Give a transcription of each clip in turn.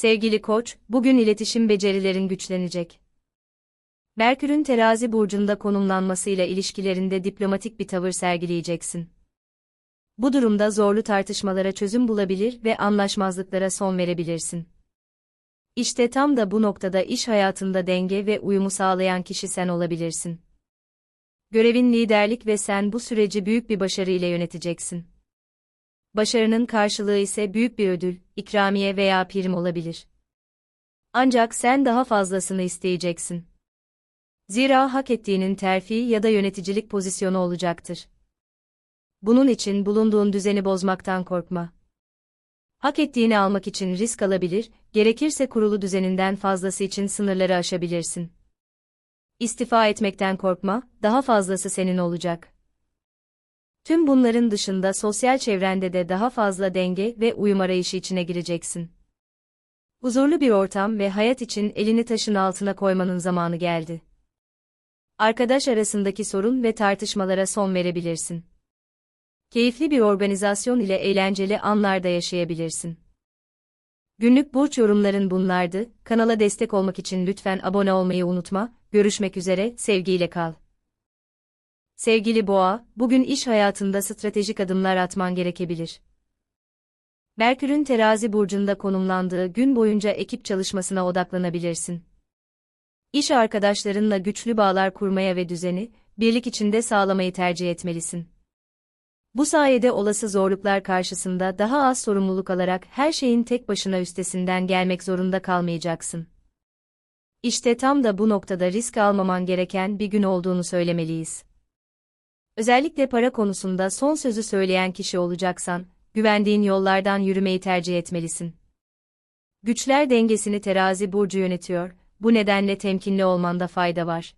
Sevgili koç, bugün iletişim becerilerin güçlenecek. Merkür'ün terazi burcunda konumlanmasıyla ilişkilerinde diplomatik bir tavır sergileyeceksin. Bu durumda zorlu tartışmalara çözüm bulabilir ve anlaşmazlıklara son verebilirsin. İşte tam da bu noktada iş hayatında denge ve uyumu sağlayan kişi sen olabilirsin. Görevin liderlik ve sen bu süreci büyük bir başarı ile yöneteceksin. Başarının karşılığı ise büyük bir ödül, ikramiye veya prim olabilir. Ancak sen daha fazlasını isteyeceksin. Zira hak ettiğinin terfi ya da yöneticilik pozisyonu olacaktır. Bunun için bulunduğun düzeni bozmaktan korkma. Hak ettiğini almak için risk alabilir, gerekirse kurulu düzeninden fazlası için sınırları aşabilirsin. İstifa etmekten korkma, daha fazlası senin olacak. Tüm bunların dışında sosyal çevrende de daha fazla denge ve uyum arayışı içine gireceksin. Huzurlu bir ortam ve hayat için elini taşın altına koymanın zamanı geldi. Arkadaş arasındaki sorun ve tartışmalara son verebilirsin. Keyifli bir organizasyon ile eğlenceli anlarda yaşayabilirsin. Günlük burç yorumların bunlardı. Kanala destek olmak için lütfen abone olmayı unutma. Görüşmek üzere, sevgiyle kal. Sevgili Boğa, bugün iş hayatında stratejik adımlar atman gerekebilir. Merkür'ün terazi burcunda konumlandığı gün boyunca ekip çalışmasına odaklanabilirsin. İş arkadaşlarınla güçlü bağlar kurmaya ve düzeni, birlik içinde sağlamayı tercih etmelisin. Bu sayede olası zorluklar karşısında daha az sorumluluk alarak her şeyin tek başına üstesinden gelmek zorunda kalmayacaksın. İşte tam da bu noktada risk almaman gereken bir gün olduğunu söylemeliyiz. Özellikle para konusunda son sözü söyleyen kişi olacaksan, güvendiğin yollardan yürümeyi tercih etmelisin. Güçler dengesini terazi burcu yönetiyor, bu nedenle temkinli olmanda fayda var.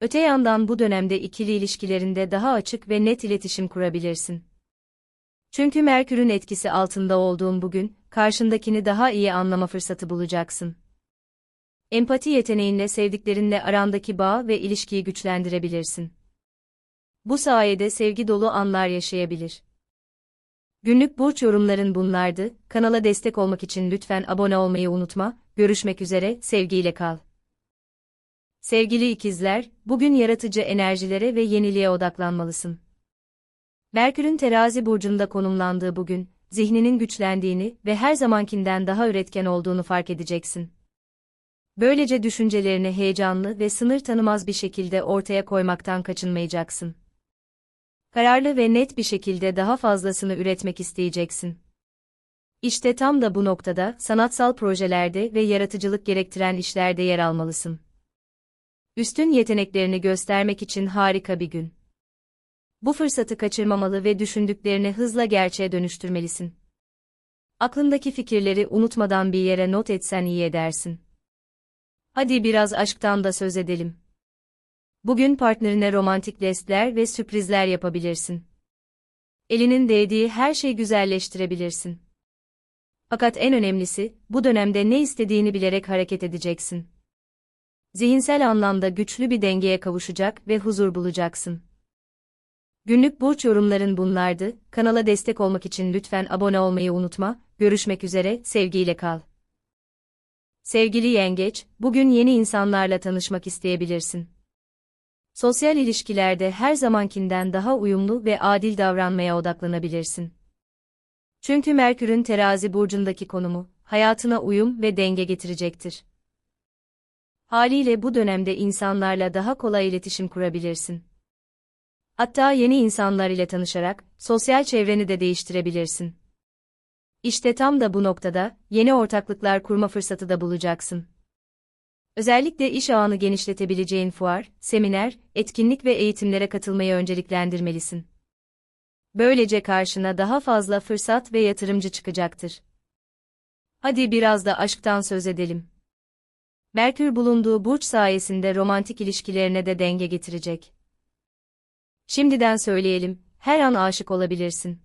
Öte yandan bu dönemde ikili ilişkilerinde daha açık ve net iletişim kurabilirsin. Çünkü Merkür'ün etkisi altında olduğun bugün, karşındakini daha iyi anlama fırsatı bulacaksın. Empati yeteneğinle sevdiklerinle arandaki bağ ve ilişkiyi güçlendirebilirsin. Bu sayede sevgi dolu anlar yaşayabilir. Günlük burç yorumların bunlardı. Kanala destek olmak için lütfen abone olmayı unutma. Görüşmek üzere, sevgiyle kal. Sevgili ikizler, bugün yaratıcı enerjilere ve yeniliğe odaklanmalısın. Merkür'ün terazi burcunda konumlandığı bugün, zihninin güçlendiğini ve her zamankinden daha üretken olduğunu fark edeceksin. Böylece düşüncelerini heyecanlı ve sınır tanımaz bir şekilde ortaya koymaktan kaçınmayacaksın. Kararlı ve net bir şekilde daha fazlasını üretmek isteyeceksin. İşte tam da bu noktada sanatsal projelerde ve yaratıcılık gerektiren işlerde yer almalısın. Üstün yeteneklerini göstermek için harika bir gün. Bu fırsatı kaçırmamalı ve düşündüklerini hızla gerçeğe dönüştürmelisin. Aklındaki fikirleri unutmadan bir yere not etsen iyi edersin. Hadi biraz aşktan da söz edelim. Bugün partnerine romantik jestler ve sürprizler yapabilirsin. Elinin değdiği her şeyi güzelleştirebilirsin. Fakat en önemlisi, bu dönemde ne istediğini bilerek hareket edeceksin. Zihinsel anlamda güçlü bir dengeye kavuşacak ve huzur bulacaksın. Günlük burç yorumların bunlardı. Kanala destek olmak için lütfen abone olmayı unutma. Görüşmek üzere, sevgiyle kal. Sevgili yengeç, bugün yeni insanlarla tanışmak isteyebilirsin. Sosyal ilişkilerde her zamankinden daha uyumlu ve adil davranmaya odaklanabilirsin. Çünkü Merkür'ün terazi burcundaki konumu, hayatına uyum ve denge getirecektir. Haliyle bu dönemde insanlarla daha kolay iletişim kurabilirsin. Hatta yeni insanlar ile tanışarak, sosyal çevreni de değiştirebilirsin. İşte tam da bu noktada, yeni ortaklıklar kurma fırsatı da bulacaksın. Özellikle iş ağını genişletebileceğin fuar, seminer, etkinlik ve eğitimlere katılmayı önceliklendirmelisin. Böylece karşına daha fazla fırsat ve yatırımcı çıkacaktır. Hadi biraz da aşktan söz edelim. Merkür bulunduğu burç sayesinde romantik ilişkilerine de denge getirecek. Şimdiden söyleyelim, her an aşık olabilirsin.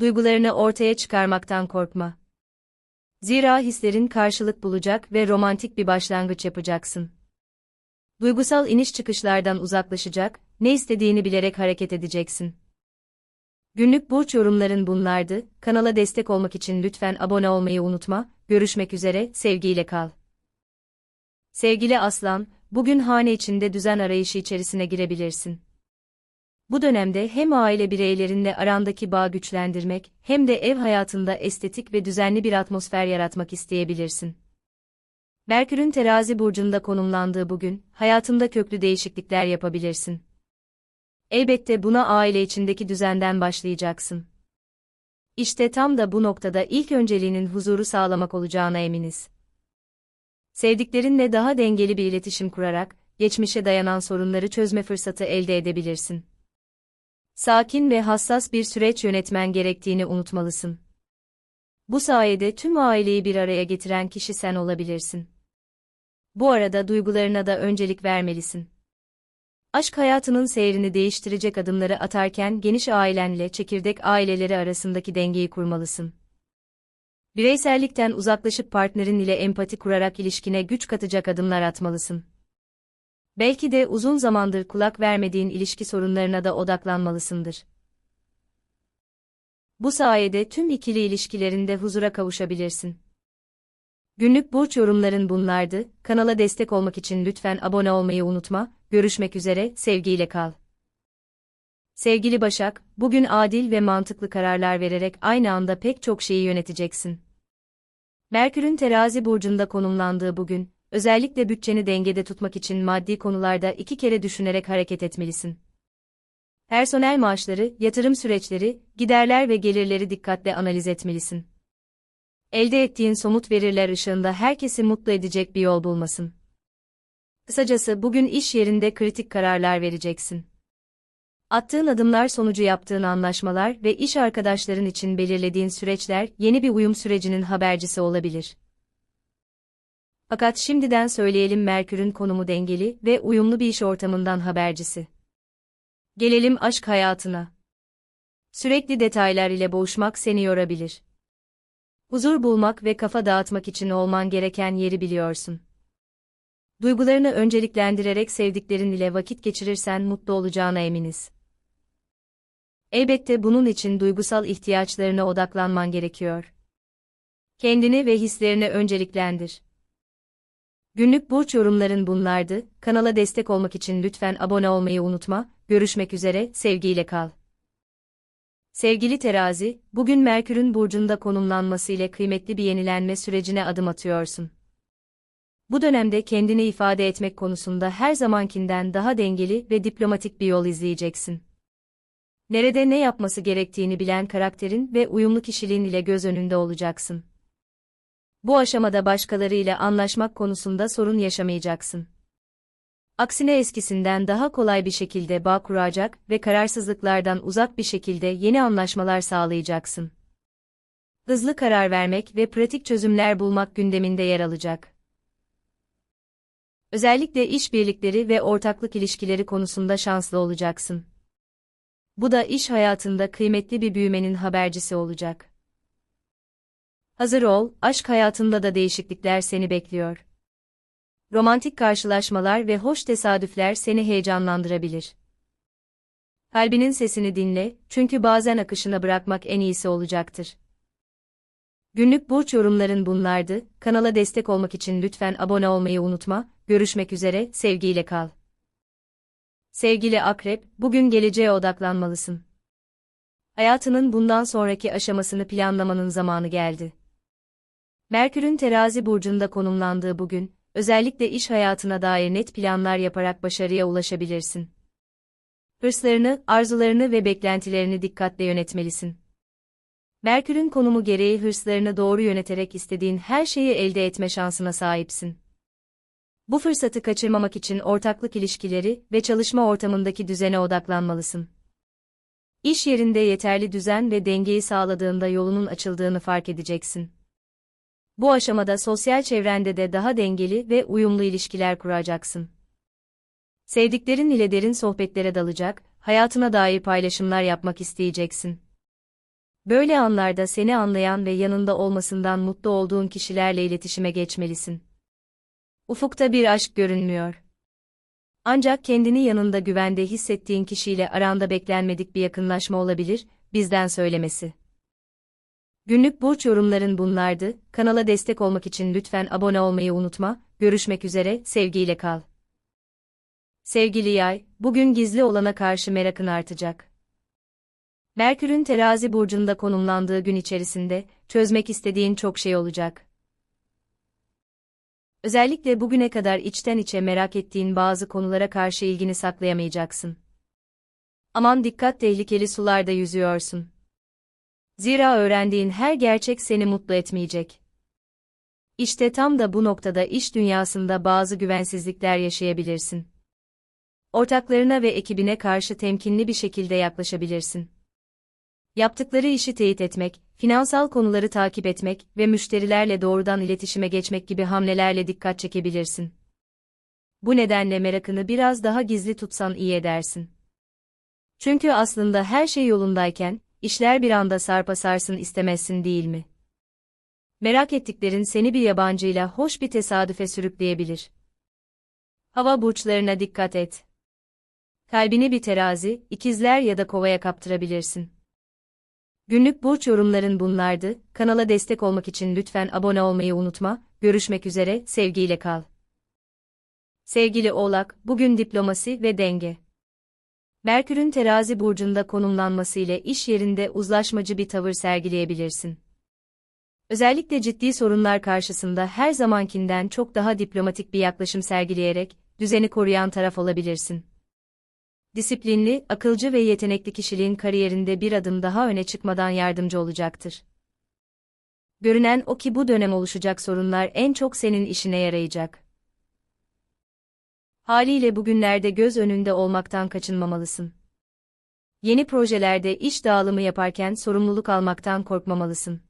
Duygularını ortaya çıkarmaktan korkma. Zira hislerin karşılık bulacak ve romantik bir başlangıç yapacaksın. Duygusal iniş çıkışlardan uzaklaşacak, ne istediğini bilerek hareket edeceksin. Günlük burç yorumların bunlardı. Kanala destek olmak için lütfen abone olmayı unutma. Görüşmek üzere, sevgiyle kal. Sevgili Aslan, bugün hane içinde düzen arayışı içerisine girebilirsin. Bu dönemde hem aile bireylerinle arandaki bağı güçlendirmek, hem de ev hayatında estetik ve düzenli bir atmosfer yaratmak isteyebilirsin. Merkür'ün terazi burcunda konumlandığı bugün, hayatında köklü değişiklikler yapabilirsin. Elbette buna aile içindeki düzenden başlayacaksın. İşte tam da bu noktada ilk önceliğinin huzuru sağlamak olacağına eminiz. Sevdiklerinle daha dengeli bir iletişim kurarak, geçmişe dayanan sorunları çözme fırsatı elde edebilirsin. Sakin ve hassas bir süreç yönetmen gerektiğini unutmalısın. Bu sayede tüm aileyi bir araya getiren kişi sen olabilirsin. Bu arada duygularına da öncelik vermelisin. Aşk hayatının seyrini değiştirecek adımları atarken geniş ailenle çekirdek aileleri arasındaki dengeyi kurmalısın. Bireysellikten uzaklaşıp partnerin ile empati kurarak ilişkine güç katacak adımlar atmalısın. Belki de uzun zamandır kulak vermediğin ilişki sorunlarına da odaklanmalısındır. Bu sayede tüm ikili ilişkilerinde huzura kavuşabilirsin. Günlük burç yorumların bunlardı. Kanala destek olmak için lütfen abone olmayı unutma. Görüşmek üzere, sevgiyle kal. Sevgili Başak, bugün adil ve mantıklı kararlar vererek aynı anda pek çok şeyi yöneteceksin. Merkür'ün terazi burcunda konumlandığı bugün, özellikle bütçeni dengede tutmak için maddi konularda iki kere düşünerek hareket etmelisin. Personel maaşları, yatırım süreçleri, giderler ve gelirleri dikkatle analiz etmelisin. Elde ettiğin somut veriler ışığında herkesi mutlu edecek bir yol bulmasın. Kısacası bugün iş yerinde kritik kararlar vereceksin. Attığın adımlar sonucu yaptığın anlaşmalar ve iş arkadaşların için belirlediğin süreçler yeni bir uyum sürecinin habercisi olabilir. Fakat şimdiden söyleyelim Merkür'ün konumu dengeli ve uyumlu bir iş ortamından habercisi. Gelelim aşk hayatına. Sürekli detaylar ile boğuşmak seni yorabilir. Huzur bulmak ve kafa dağıtmak için olman gereken yeri biliyorsun. Duygularını önceliklendirerek sevdiklerin ile vakit geçirirsen mutlu olacağına eminiz. Elbette bunun için duygusal ihtiyaçlarına odaklanman gerekiyor. Kendini ve hislerini önceliklendir. Günlük burç yorumların bunlardı. Kanala destek olmak için lütfen abone olmayı unutma. Görüşmek üzere, sevgiyle kal. Sevgili terazi, bugün Merkür'ün burcunda konumlanması ile kıymetli bir yenilenme sürecine adım atıyorsun. Bu dönemde kendini ifade etmek konusunda her zamankinden daha dengeli ve diplomatik bir yol izleyeceksin. Nerede ne yapması gerektiğini bilen karakterin ve uyumlu kişiliğin ile göz önünde olacaksın. Bu aşamada başkalarıyla anlaşmak konusunda sorun yaşamayacaksın. Aksine eskisinden daha kolay bir şekilde bağ kuracak ve kararsızlıklardan uzak bir şekilde yeni anlaşmalar sağlayacaksın. Hızlı karar vermek ve pratik çözümler bulmak gündeminde yer alacak. Özellikle işbirlikleri ve ortaklık ilişkileri konusunda şanslı olacaksın. Bu da iş hayatında kıymetli bir büyümenin habercisi olacak. Hazır ol, aşk hayatında da değişiklikler seni bekliyor. Romantik karşılaşmalar ve hoş tesadüfler seni heyecanlandırabilir. Kalbinin sesini dinle, çünkü bazen akışına bırakmak en iyisi olacaktır. Günlük burç yorumların bunlardı. Kanala destek olmak için lütfen abone olmayı unutma. Görüşmek üzere, sevgiyle kal. Sevgili Akrep, bugün geleceğe odaklanmalısın. Hayatının bundan sonraki aşamasını planlamanın zamanı geldi. Merkür'ün terazi burcunda konumlandığı bugün, özellikle iş hayatına dair net planlar yaparak başarıya ulaşabilirsin. Hırslarını, arzularını ve beklentilerini dikkatle yönetmelisin. Merkür'ün konumu gereği hırslarını doğru yöneterek istediğin her şeyi elde etme şansına sahipsin. Bu fırsatı kaçırmamak için ortaklık ilişkileri ve çalışma ortamındaki düzene odaklanmalısın. İş yerinde yeterli düzen ve dengeyi sağladığında yolunun açıldığını fark edeceksin. Bu aşamada sosyal çevrende de daha dengeli ve uyumlu ilişkiler kuracaksın. Sevdiklerin ile derin sohbetlere dalacak, hayatına dair paylaşımlar yapmak isteyeceksin. Böyle anlarda seni anlayan ve yanında olmasından mutlu olduğun kişilerle iletişime geçmelisin. Ufukta bir aşk görünmüyor. Ancak kendini yanında güvende hissettiğin kişiyle aranda beklenmedik bir yakınlaşma olabilir, bizden söylemesi. Günlük burç yorumların bunlardı. Kanala destek olmak için lütfen abone olmayı unutma. Görüşmek üzere, sevgiyle kal. Sevgili yay, bugün gizli olana karşı merakın artacak. Merkür'ün terazi burcunda konumlandığı gün içerisinde, çözmek istediğin çok şey olacak. Özellikle bugüne kadar içten içe merak ettiğin bazı konulara karşı ilgini saklayamayacaksın. Aman dikkat tehlikeli sularda yüzüyorsun. Zira öğrendiğin her gerçek seni mutlu etmeyecek. İşte tam da bu noktada iş dünyasında bazı güvensizlikler yaşayabilirsin. Ortaklarına ve ekibine karşı temkinli bir şekilde yaklaşabilirsin. Yaptıkları işi teyit etmek, finansal konuları takip etmek ve müşterilerle doğrudan iletişime geçmek gibi hamlelerle dikkat çekebilirsin. Bu nedenle merakını biraz daha gizli tutsan iyi edersin. Çünkü aslında her şey yolundayken, işler bir anda sarpa sarsın istemezsin değil mi? Merak ettiklerin seni bir yabancıyla hoş bir tesadüfe sürükleyebilir. Hava burçlarına dikkat et. Kalbini bir terazi, ikizler ya da kovaya kaptırabilirsin. Günlük burç yorumların bunlardı. Kanala destek olmak için lütfen abone olmayı unutma. Görüşmek üzere, sevgiyle kal. Sevgili Oğlak, bugün diplomasi ve denge. Merkür'ün terazi burcunda konumlanması ile iş yerinde uzlaşmacı bir tavır sergileyebilirsin. Özellikle ciddi sorunlar karşısında her zamankinden çok daha diplomatik bir yaklaşım sergileyerek düzeni koruyan taraf olabilirsin. Disiplinli, akılcı ve yetenekli kişiliğin kariyerinde bir adım daha öne çıkmadan yardımcı olacaktır. Görünen o ki bu dönem oluşacak sorunlar en çok senin işine yarayacak. Haliyle bugünlerde göz önünde olmaktan kaçınmamalısın. Yeni projelerde iş dağılımı yaparken sorumluluk almaktan korkmamalısın.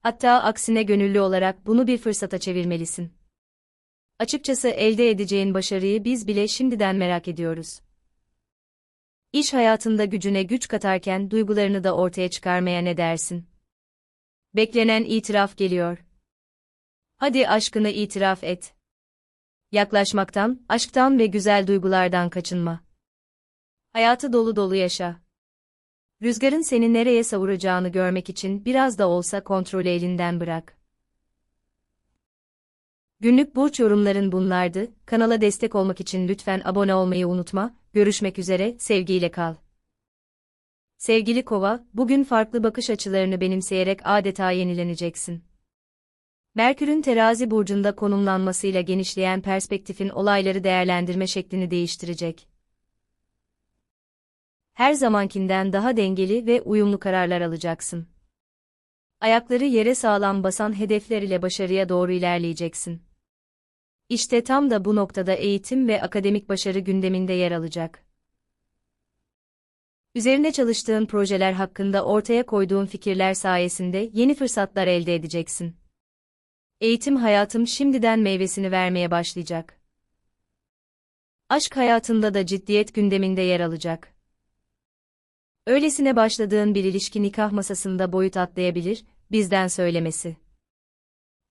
Hatta aksine gönüllü olarak bunu bir fırsata çevirmelisin. Açıkçası elde edeceğin başarıyı biz bile şimdiden merak ediyoruz. İş hayatında gücüne güç katarken duygularını da ortaya çıkarmaya ne dersin? Beklenen itiraf geliyor. Hadi aşkını itiraf et. Yaklaşmaktan, aşktan ve güzel duygulardan kaçınma. Hayatı dolu dolu yaşa. Rüzgarın seni nereye savuracağını görmek için biraz da olsa kontrolü elinden bırak. Günlük burç yorumların bunlardı. Kanala destek olmak için lütfen abone olmayı unutma. Görüşmek üzere, sevgiyle kal. Sevgili Kova, bugün farklı bakış açılarını benimseyerek adeta yenileneceksin. Merkür'ün terazi burcunda konumlanmasıyla genişleyen perspektifin olayları değerlendirme şeklini değiştirecek. Her zamankinden daha dengeli ve uyumlu kararlar alacaksın. Ayakları yere sağlam basan hedefler ile başarıya doğru ilerleyeceksin. İşte tam da bu noktada eğitim ve akademik başarı gündeminde yer alacak. Üzerine çalıştığın projeler hakkında ortaya koyduğun fikirler sayesinde yeni fırsatlar elde edeceksin. Eğitim hayatım şimdiden meyvesini vermeye başlayacak. Aşk hayatında da ciddiyet gündeminde yer alacak. Öylesine başladığın bir ilişki nikah masasında boyut atlayabilir, bizden söylemesi.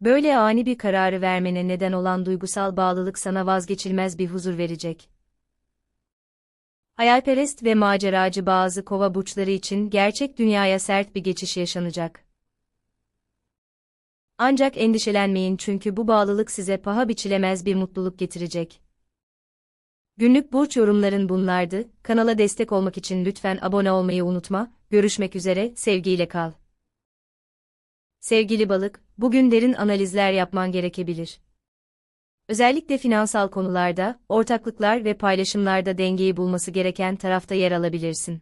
Böyle ani bir kararı vermene neden olan duygusal bağlılık sana vazgeçilmez bir huzur verecek. Hayalperest ve maceracı bazı kova burçları için gerçek dünyaya sert bir geçiş yaşanacak. Ancak endişelenmeyin çünkü bu bağlılık size paha biçilemez bir mutluluk getirecek. Günlük burç yorumların bunlardı. Kanala destek olmak için lütfen abone olmayı unutma. Görüşmek üzere, sevgiyle kal. Sevgili balık, bugün derin analizler yapman gerekebilir. Özellikle finansal konularda, ortaklıklar ve paylaşımlarda dengeyi bulması gereken tarafta yer alabilirsin.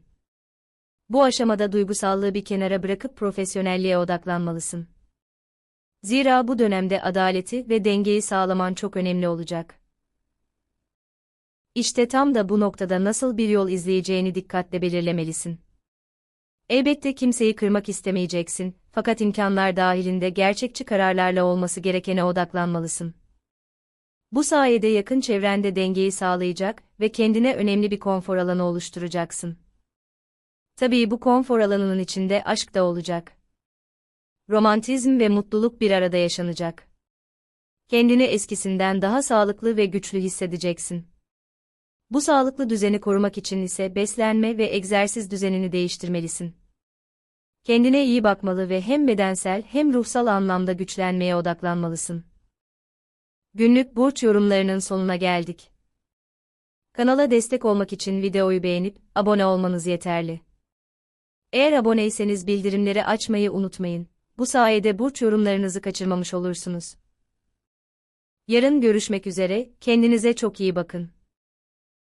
Bu aşamada duygusallığı bir kenara bırakıp profesyonelliğe odaklanmalısın. Zira bu dönemde adaleti ve dengeyi sağlaman çok önemli olacak. İşte tam da bu noktada nasıl bir yol izleyeceğini dikkatle belirlemelisin. Elbette kimseyi kırmak istemeyeceksin, fakat imkanlar dahilinde gerçekçi kararlarla olması gerekene odaklanmalısın. Bu sayede yakın çevrende dengeyi sağlayacak ve kendine önemli bir konfor alanı oluşturacaksın. Tabii bu konfor alanının içinde aşk da olacak. Romantizm ve mutluluk bir arada yaşanacak. Kendini eskisinden daha sağlıklı ve güçlü hissedeceksin. Bu sağlıklı düzeni korumak için ise beslenme ve egzersiz düzenini değiştirmelisin. Kendine iyi bakmalı ve hem bedensel hem ruhsal anlamda güçlenmeye odaklanmalısın. Günlük burç yorumlarının sonuna geldik. Kanala destek olmak için videoyu beğenip abone olmanız yeterli. Eğer aboneyseniz bildirimleri açmayı unutmayın. Bu sayede burç yorumlarınızı kaçırmamış olursunuz. Yarın görüşmek üzere, kendinize çok iyi bakın.